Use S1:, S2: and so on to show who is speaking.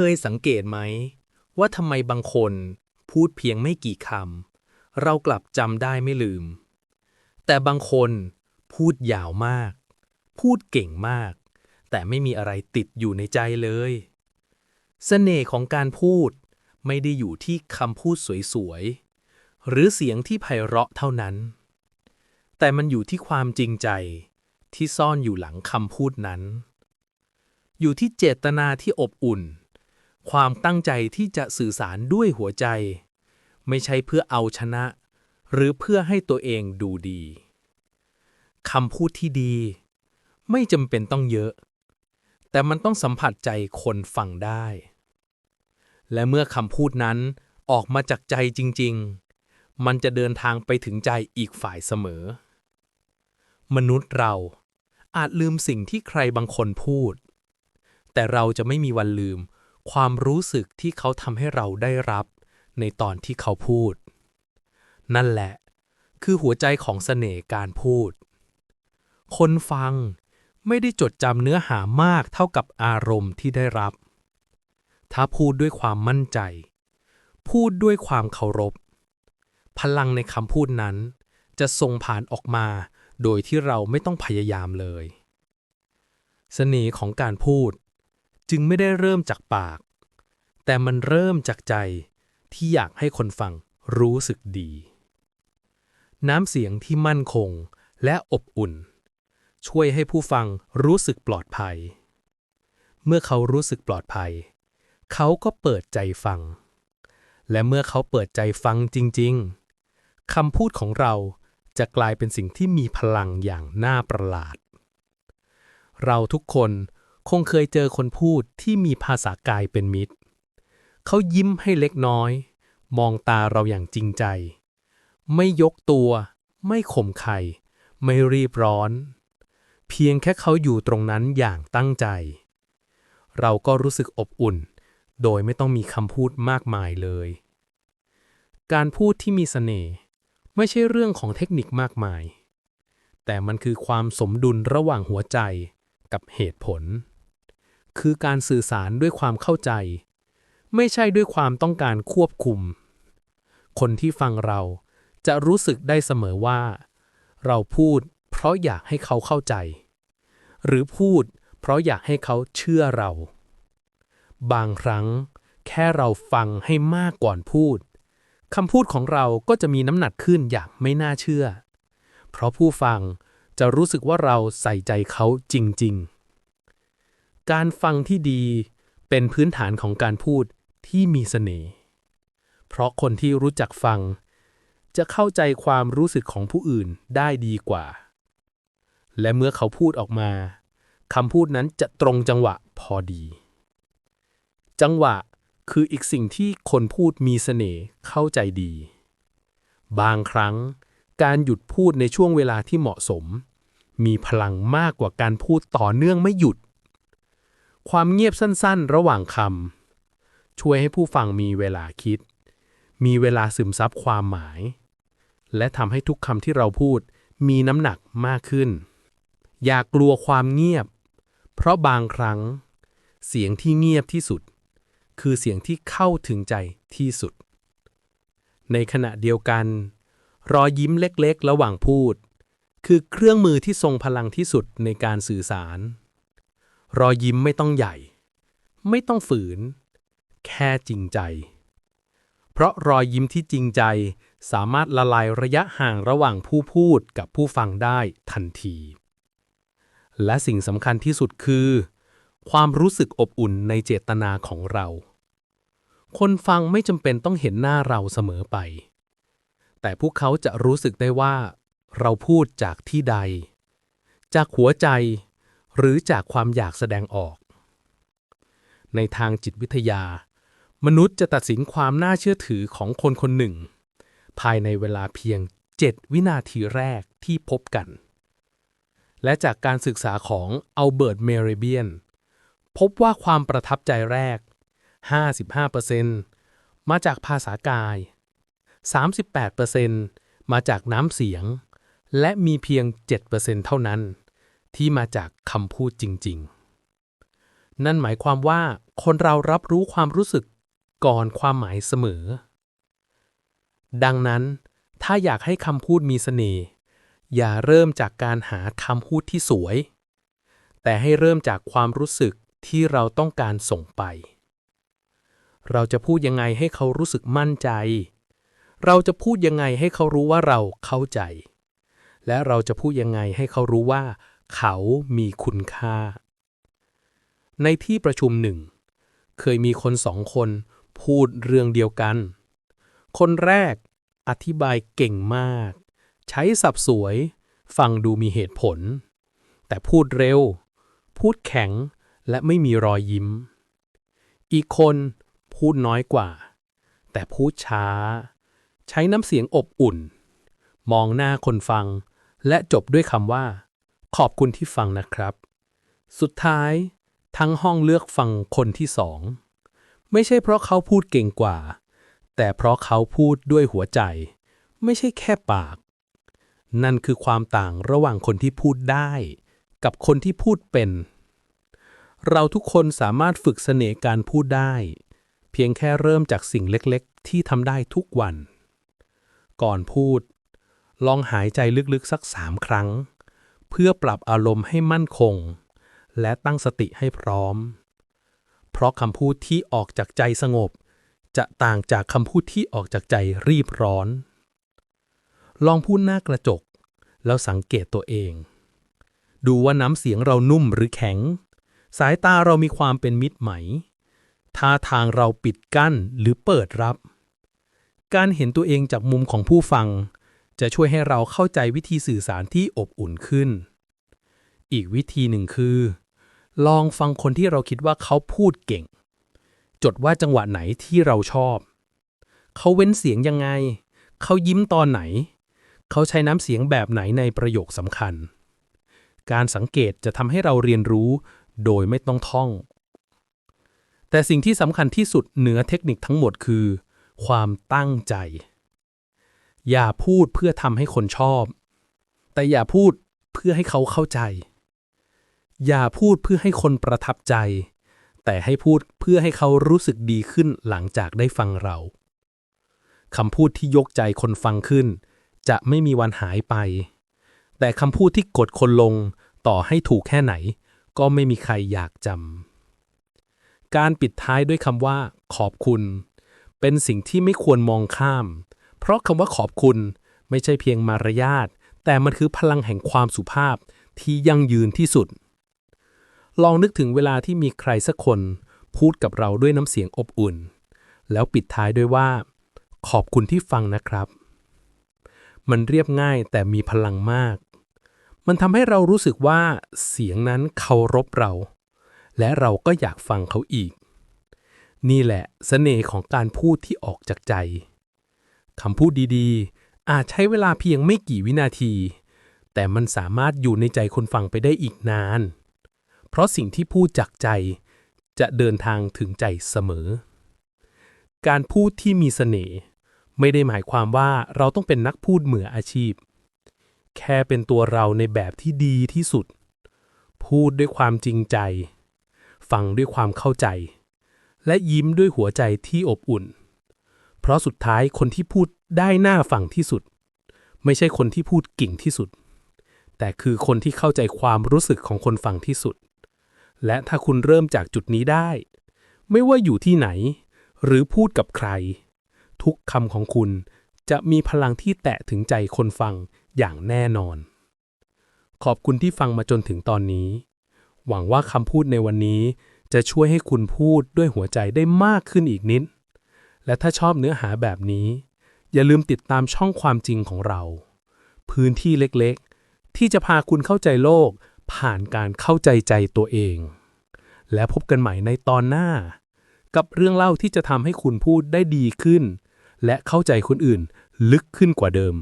S1: เคยสังเกตไหม ว่าทำไมบางคนพูดเพียงไม่กี่คำเรากลับจำได้ไม่ลืม แต่บางคนพูดยาวมาก พูดเก่งมาก แต่ไม่มีอะไรติดอยู่ในใจเลยเสน่ห์ของการพูดไม่ได้อยู่ที่คำพูดสวยๆ หรือเสียงที่ไพเราะเท่านั้น แต่มันอยู่ที่ความจริงใจที่ซ่อนอยู่หลังคำพูดนั้น อยู่ที่เจตนาที่อบอุ่น ความตั้งใจที่จะสื่อสารด้วยหัวใจ ไม่ใช่เพื่อเอาชนะ หรือเพื่อให้ตัวเองดูดีคำพูดที่ดี ไม่จำเป็นต้องเยอะ แต่มันต้องสัมผัสใจคนฟังได้ และเมื่อคำพูดนั้นออกมาจากใจจริง ๆ มันจะเดินทางไปถึงใจอีกฝ่ายเสมอ มนุษย์เราอาจลืมสิ่งที่ใครบางคนพูด แต่เราจะไม่มีวันลืม ความรู้สึกที่เขาทำให้เราได้รับในตอนที่เขาพูด นั่นแหละ คือหัวใจของเสน่ห์การพูด คนฟังไม่ได้จดจำเนื้อหามากเท่ากับอารมณ์ที่ได้รับ ถ้าพูดด้วยความมั่นใจ พูดด้วยความเคารพ พลังในคำพูดนั้น จะส่งผ่านออกมาโดยที่เราไม่ต้องพยายามเลย เสน่ห์ของการพูด จึงไม่ได้เริ่มจากปาก แต่มันเริ่มจากใจที่อยากให้คนฟังรู้สึกดี น้ำเสียงที่มั่นคงและอบอุ่น ช่วยให้ผู้ฟังรู้สึกปลอดภัย เมื่อเขารู้สึกปลอดภัย เขาก็เปิดใจฟัง และเมื่อเขาเปิดใจฟังจริง ๆคำพูดของเราจะกลายเป็นสิ่งที่มีพลังอย่างน่าประหลาด เราทุกคน คงเคยเจอคนพูดที่มีภาษากายเป็นมิตร เขายิ้มให้เล็กน้อย มองตาเราอย่างจริงใจ ไม่ยกตัว ไม่ข่มใครไม่รีบร้อน เพียงแค่เขาอยู่ตรงนั้นอย่างตั้งใจ เราก็รู้สึกอบอุ่น โดยไม่ต้องมีคำพูดมากมายเลย การพูดที่มีเสน่ห์ไม่ใช่เรื่องของเทคนิคมากมาย แต่มันคือความสมดุลระหว่างหัวใจกับเหตุผล คือการสื่อสารด้วยความเข้าใจ ไม่ใช่ด้วยความต้องการควบคุม คนที่ฟังเราจะรู้สึกได้เสมอว่า เราพูดเพราะอยากให้เขาเข้าใจ หรือพูดเพราะอยากให้เขาเชื่อเรา บางครั้ง แค่เราฟังให้มากก่อนพูดคำพูดของเราก็จะมีน้ำหนักขึ้นอย่างไม่น่าเชื่อ เพราะผู้ฟังจะรู้สึกว่าเราใส่ใจเขาจริง ๆ การฟังที่ดีเป็นพื้นฐานของการพูดที่มีเสน่ห์ เพราะคนที่รู้จักฟัง จะเข้าใจความรู้สึกของผู้อื่นได้ดีกว่า และเมื่อเขาพูดออกมาคำพูดนั้นจะตรงจังหวะพอดี จังหวะคืออีกสิ่งที่คนพูดมีเสน่ห์เข้าใจดี บางครั้งการหยุดพูดในช่วงเวลาที่เหมาะสม มีพลังมากกว่าการพูดต่อเนื่องไม่หยุด ความเงียบสั้นๆ ระหว่างคำช่วยให้ผู้ฟังมีเวลาคิด มีเวลาซึมซับความหมาย และทำให้ทุกคำที่เราพูดมีน้ำหนักมากขึ้น อย่ากลัวความเงียบ เพราะบางครั้ง เสียงที่เงียบที่สุด คือเสียงที่เข้าถึงใจที่สุด ในขณะเดียวกัน รอยยิ้มเล็กๆ ระหว่างพูด คือเครื่องมือที่ทรงพลังที่สุดในการสื่อสาร รอยยิ้มไม่ต้องใหญ่ ไม่ต้องฝืน แค่จริงใจ เพราะรอยยิ้มที่จริงใจสามารถละลายระยะห่างระหว่างผู้พูดกับผู้ฟังได้ทันที และสิ่งสำคัญที่สุดคือ ความรู้สึกอบอุ่นในเจตนาของเรา คนฟังไม่จำเป็นต้องเห็นหน้าเราเสมอไป แต่พวกเขาจะรู้สึกได้ว่า เราพูดจากที่ใด จากหัวใจ หรือจากความอยากแสดงออก ในทางจิตวิทยา มนุษย์จะตัดสินความน่าเชื่อถือของคนคนหนึ่ง ภายในเวลาเพียง 7 วินาทีแรกที่พบกัน และจากการศึกษาของอัลเบิร์ต เมเรเบียน พบว่าความประทับใจแรก 55%มาจากภาษากาย 38%มาจากน้ำเสียง และมีเพียง 7%เท่านั้น ที่มาจากคำพูดจริง ๆ นั่นหมายความว่าคนเรารับรู้ความรู้สึกก่อนความหมายเสมอ ดังนั้น ถ้าอยากให้คำพูดมีเสน่ห์อย่าเริ่มจากการหาคำพูดที่สวย แต่ให้เริ่มจากความรู้สึกที่เราต้องการส่งไป เราจะพูดยังไงให้เขารู้สึกมั่นใจ เราจะพูดยังไงให้เขารู้ว่าเราเข้าใจ และเราจะพูดยังไงให้เขารู้ว่า เขามีคุณค่า ในที่ประชุมหนึ่ง เคยมีคนสองคนพูดเรื่องเดียวกัน คนแรกอธิบายเก่งมาก ใช้สับสวย ฟังดูมีเหตุผล แต่พูดเร็ว พูดแข็งและไม่มีรอยยิ้ม อีกคนพูดน้อยกว่า แต่พูดช้า ใช้น้ำเสียงอบอุ่น มองหน้าคนฟัง และจบด้วยคำว่า ขอบคุณที่ฟังนะครับ สุดท้ายทั้งห้องเลือกฟังคนที่สอง ไม่ใช่เพราะเขาพูดเก่งกว่า แต่เพราะเขาพูดด้วยหัวใจ ไม่ใช่แค่ปาก นั่นคือความต่างระหว่างคนที่พูดได้ กับคนที่พูดเป็น เราทุกคนสามารถฝึกเสน่ห์การพูดได้ เพียงแค่เริ่มจากสิ่งเล็กๆ ที่ทำได้ทุกวัน ก่อนพูด ลองหายใจลึกๆสักสามครั้ง เพื่อปรับอารมณ์ให้มั่นคง และตั้งสติให้พร้อม เพราะคำพูดที่ออกจากใจสงบ จะต่างจากคำพูดที่ออกจากใจรีบร้อน ลองพูดหน้ากระจก แล้วสังเกตตัวเอง ดูว่าน้ำเสียงเรานุ่มหรือแข็ง สายตาเรามีความเป็นมิตรไหมท่าทางเราปิดกั้นหรือเปิดรับ การเห็นตัวเองจากมุมของผู้ฟัง จะช่วยให้เราเข้าใจวิธีสื่อสารที่อบอุ่นขึ้น อีกวิธีหนึ่งคือ ลองฟังคนที่เราคิดว่าเขาพูดเก่ง จดว่าจังหวะไหนที่เราชอบ เขาเว้นเสียงยังไง เขายิ้มตอนไหน เขาใช้น้ำเสียงแบบไหนในประโยคสำคัญ การสังเกตจะทำให้เราเรียนรู้โดยไม่ต้องท่อง แต่สิ่งที่สำคัญที่สุดเหนือเทคนิคทั้งหมดคือ ความตั้งใจ อย่าพูดเพื่อทำให้คนชอบ แต่อย่าพูดเพื่อให้เขาเข้าใจ อย่าพูดเพื่อให้คนประทับใจ แต่ให้พูดเพื่อให้เขารู้สึกดีขึ้นหลังจากได้ฟังเราคำพูดที่ยกใจคนฟังขึ้น จะไม่มีวันหายไป แต่คำพูดที่กดคนลงต่อให้ถูกแค่ไหน ก็ไม่มีใครอยากจำการปิดท้ายด้วยคำว่า ขอบคุณ เป็นสิ่งที่ไม่ควรมองข้าม เพราะคำว่าขอบคุณไม่ใช่เพียงมารยาท แต่มันคือพลังแห่งความสุภาพที่ยั่งยืนที่สุด ลองนึกถึงเวลาที่มีใครสักคนพูดกับเราด้วยน้ำเสียงอบอุ่น แล้วปิดท้ายด้วยว่า ขอบคุณที่ฟังนะครับ มันเรียบง่ายแต่มีพลังมาก มันทำให้เรารู้สึกว่าเสียงนั้นเคารพเรา และเราก็อยากฟังเขาอีก นี่แหละเสน่ห์ของการพูดที่ออกจากใจ คำพูดดีๆ อาจใช้เวลาเพียงไม่กี่วินาที แต่มันสามารถอยู่ในใจคนฟังไปได้อีกนาน เพราะสิ่งที่พูดจากใจจะเดินทางถึงใจเสมอ การพูดที่มีเสน่ห์ไม่ได้หมายความว่าเราต้องเป็นนักพูดเหมืออาชีพ แค่เป็นตัวเราในแบบที่ดีที่สุด พูดด้วยความจริงใจ ฟังด้วยความเข้าใจ และยิ้มด้วยหัวใจที่อบอุ่น ราะสุดท้ายคนที่พูดได้หน้าฟังที่สุด ไม่ใช่คนที่พูดเก่งที่สุด แต่คือคนที่เข้าใจความรู้สึกของคนฟังที่สุด และถ้าคุณเริ่มจากจุดนี้ได้ ไม่ว่าอยู่ที่ไหน หรือพูดกับใคร ทุกคำของคุณจะมีพลังที่แตะถึงใจคนฟังอย่างแน่นอน ขอบคุณที่ฟังมาจนถึงตอนนี้ หวังว่าคำพูดในวันนี้จะช่วยให้คุณพูดด้วยหัวใจได้มากขึ้นอีกนิด และถ้าชอบเนื้อหาแบบนี้ อย่าลืมติดตามช่องความจริงของเรา พื้นที่เล็กๆ ที่จะพาคุณเข้าใจโลก ผ่านการเข้าใจใจตัวเอง และพบกันใหม่ในตอนหน้า กับเรื่องเล่าที่จะทำให้คุณพูดได้ดีขึ้น และเข้าใจคนอื่นลึกขึ้นกว่าเดิม